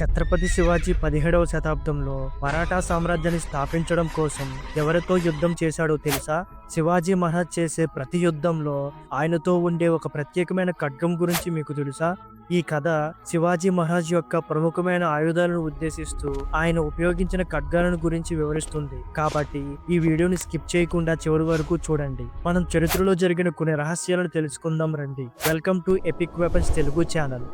ఛత్రపతి శివాజీ పదిహేడవ శతాబ్దంలో మరాఠా సామ్రాజ్యాన్ని స్థాపించడం కోసం ఎవరితో యుద్ధం చేశాడో తెలుసా? శివాజీ మహారాజ్ చేసే ప్రతి యుద్ధంలో ఆయనతో ఉండే ఒక ప్రత్యేకమైన ఖడ్గం గురించి మీకు తెలుసా? ఈ కథ శివాజీ మహారాజ్ యొక్క ప్రముఖమైన ఆయుధాలను ఉద్దేశిస్తూ ఆయన ఉపయోగించిన ఖడ్గాలను గురించి వివరిస్తుంది. కాబట్టి ఈ వీడియోని స్కిప్ చేయకుండా చివరి వరకు చూడండి. మనం చరిత్రలో జరిగిన కొన్ని రహస్యాలను తెలుసుకుందాం రండి. Welcome to epic weapons Telugu channel.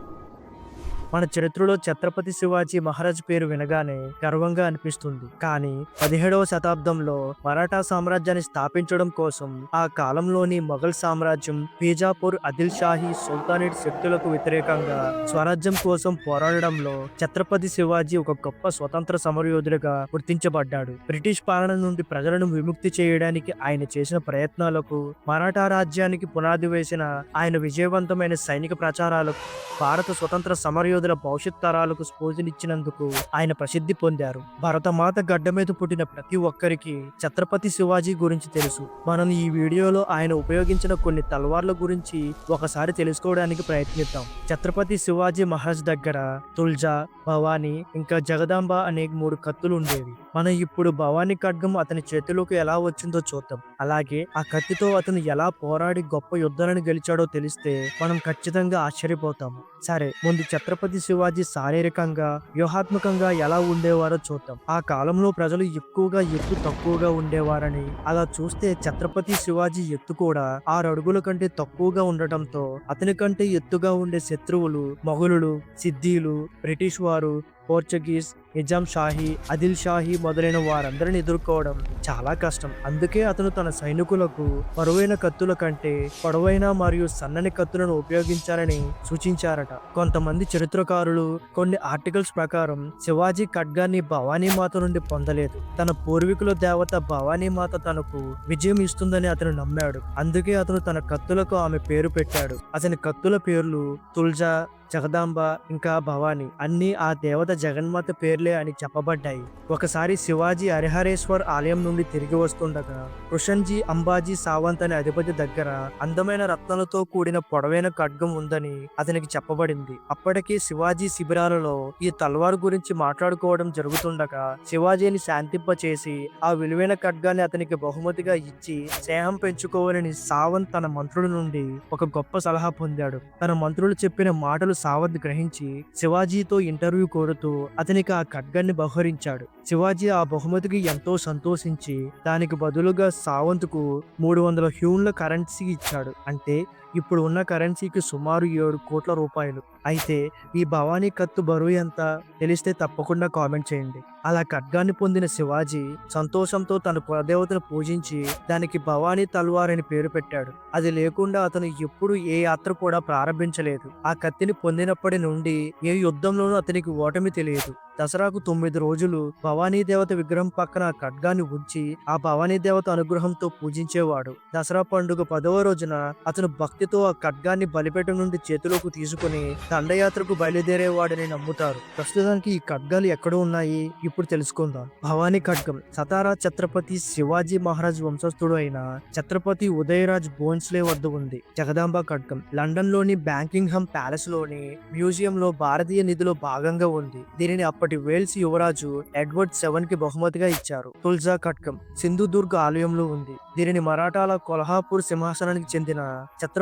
మన చరిత్రలో ఛత్రపతి శివాజీ మహారాజ్ పేరు వినగానే గర్వంగా అనిపిస్తుంది. కానీ పదిహేడవ శతాబ్దంలో మరాఠా సామ్రాజ్యాన్ని స్థాపించడం కోసం ఆ కాలంలోని మొఘల్ సామ్రాజ్యం బీజాపూర్ అదిల్ షాహీ సుల్తానేట్ శక్తులకు వ్యతిరేకంగా స్వరాజ్యం కోసం పోరాడడంలో ఛత్రపతి శివాజీ ఒక గొప్ప స్వతంత్ర సమరయోధుడిగా గుర్తించబడ్డాడు. బ్రిటిష్ పాలన నుండి ప్రజలను విముక్తి చేయడానికి ఆయన చేసిన ప్రయత్నాలకు మరాఠా రాజ్యానికి పునాది వేసిన ఆయన విజయవంతమైన సైనిక ప్రచారాలకు భారత స్వతంత్ర సమరయోధుల భవిష్యత్ తరాలకు స్ఫూర్తినిచ్చినందుకు ఆయన ప్రసిద్ధి పొందారు. భరతమాత గడ్డ మీద పుట్టిన ప్రతి ఒక్కరికి ఛత్రపతి శివాజీ గురించి తెలుసు. మనం ఈ వీడియోలో ఆయన ఉపయోగించిన కొన్ని తల్వార్ల గురించి ఒకసారి తెలుసుకోవడానికి ప్రయత్నిద్దాం. ఛత్రపతి శివాజీ మహారాజ్ దగ్గర తుల్జా భవానీ ఇంకా జగదాంబ అనే మూడు కత్తులు ఉండేవి. మనం ఇప్పుడు భవానీ ఖడ్గం అతని చేతిలోకి ఎలా వచ్చిందో చూద్దాం. అలాగే ఆ కత్తితో అతను ఎలా పోరాడి గొప్ప యుద్ధాలను గెలిచాడో తెలిస్తే మనం ఖచ్చితంగా ఆశ్చర్యపోతాం. సరే ముందు ఛత్రపతి శివాజీ శారీరకంగా వ్యూహాత్మకంగా ఎలా ఉండేవారో చూద్దాం. ఆ కాలంలో ప్రజలు ఎక్కువగా ఎత్తు తక్కువగా ఉండేవారని అలా చూస్తే ఛత్రపతి శివాజీ ఎత్తు కూడా ఆరు అడుగుల కంటే తక్కువగా ఉండటంతో అతని కంటే ఎత్తుగా ఉండే శత్రువులు మొఘలులు సిద్ధీలు బ్రిటిష్ వారు పోర్చుగీస్ నిజాం షాహీ అదిల్ షాహీ మొదలైన వారందరిని ఎదుర్కోవడం చాలా కష్టం. అందుకే అతను తన సైనికులకు పరువైన కత్తుల కంటే పొడవైన మరియు సన్నని కత్తులను ఉపయోగించాలని సూచించారట. కొంతమంది చరిత్రకారులు కొన్ని ఆర్టికల్స్ ప్రకారం శివాజీ ఖడ్గాన్ని భవానీ మాత నుండి పొందలేదు. తన పూర్వీకుల దేవత భవానీ మాత తనకు విజయం ఇస్తుందని అతను నమ్మాడు. అందుకే అతను తన కత్తులకు ఆమె పేరు పెట్టాడు. అతని కత్తుల పేర్లు తుల్జా జగదాంబ ఇంకా భవాని అన్ని ఆ దేవత జగన్మాత పేర్లే అని చెప్పబడ్డాయి. ఒకసారి శివాజీ హరిహరేశ్వర్ ఆలయం నుండి తిరిగి వస్తుండగా కృషన్జీ అంబాజీ సావంత్ అనే అధిపతి దగ్గర అందమైన రత్నాలతో కూడిన పొడవైన ఖడ్గం ఉందని అతనికి చెప్పబడింది. అప్పటికి శివాజీ శిబిరాలలో ఈ తల్వార్ గురించి మాట్లాడుకోవడం జరుగుతుండగా శివాజీని శాంతింపచేసి ఆ విలువైన ఖడ్గాన్ని అతనికి బహుమతిగా ఇచ్చి స్నేహం పెంచుకోవాలని సావంత్ తన మంత్రుల నుండి ఒక గొప్ప సలహా పొందాడు. తన మంత్రులు చెప్పిన మాటలు సావంత్ గ్రహించి శివాజీతో ఇంటర్వ్యూ కోరుతూ అతనికి ఆ ఖడ్గాన్ని బహుకరించాడు. శివాజీ ఆ బహుమతికి ఎంతో సంతోషించి దానికి బదులుగా సావంత్కు మూడు వందల హ్యూన్ల కరెన్సీ ఇచ్చాడు. అంటే ఇప్పుడు ఉన్న కరెన్సీకి సుమారు ఏడు కోట్ల రూపాయలు. అయితే ఈ భవానీ కత్తు బరువు ఎంత? తెలిస్తే తప్పకుండా కామెంట్ చేయండి. అలా ఖడ్గాన్ని పొందిన శివాజీ సంతోషంతో తన కులదేవతను పూజించి దానికి భవానీ తల్వార్ అని పేరు పెట్టాడు. అది లేకుండా అతను ఎప్పుడు ఏ యాత్ర కూడా ప్రారంభించలేదు. ఆ కత్తిని పొందినప్పటి నుండి ఏ యుద్ధంలోనూ అతనికి ఓటమి తెలియదు. దసరాకు తొమ్మిది రోజులు భవానీ దేవత విగ్రహం పక్కన ఆ ఖడ్గాన్ని ఉంచి ఆ భవానీ దేవత అనుగ్రహంతో పూజించేవాడు. దసరా పండుగ పదవ రోజున అతను భక్తి శక్తితో ఆ ఖడ్గాన్ని బలిపేట నుండి చేతిలోకి తీసుకుని దండయాత్రకు బయలుదేరే వాడిని నమ్ముతారు. ప్రస్తుతానికి ఈ ఖడ్గాలు ఎక్కడ ఉన్నాయి? ఇప్పుడు తెలుసుకుందాం. భవానీ ఖడ్గం సతారా ఛత్రపతి శివాజీ మహారాజ్ వంశస్థుడు అయిన ఛత్రపతి ఉదయరాజ్ బోన్స్లే వద్ద ఉంది. జగదాంబ ఖడ్గం లండన్లోని బ్యాంకింగ్హమ్ ప్యాలెస్లోని మ్యూజియం లో భారతీయ నిధిలో భాగంగా ఉంది. దీనిని అప్పటి వేల్స్ యువరాజు ఎడ్వర్డ్ సెవెన్కి బహుమతిగా ఇచ్చారు. తుల్జా ఖడ్గం సింధుదుర్గ్ ఆలయంలో ఉంది. దీనిని మరాఠాల కొల్హాపూర్ సింహాసనానికి చెందిన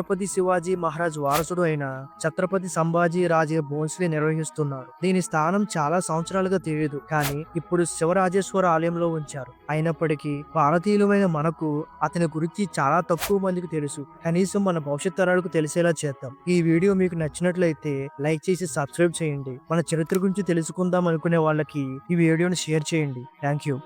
ఛత్రపతి శివాజీ మహారాజ్ వారసుడు అయిన ఛత్రపతి సంభాజీ రాజే భోన్స్లే నిర్వహిస్తున్నారు. దీని స్థానం చాలా సంవత్సరాలుగా తెలియదు. కానీ ఇప్పుడు శివరాజేశ్వర ఆలయంలో ఉంచారు. అయినప్పటికీ భారతీయులమైన మనకు అతని గురించి చాలా తక్కువ మందికి తెలుసు. కనీసం మన భవిష్యత్ తరాలకు తెలిసేలా చేద్దాం. ఈ వీడియో మీకు నచ్చినట్లయితే లైక్ చేసి సబ్స్క్రైబ్ చేయండి. మన చరిత్ర గురించి తెలుసుకుందాం అనుకునే వాళ్ళకి ఈ వీడియోని షేర్ చేయండి. Thank you.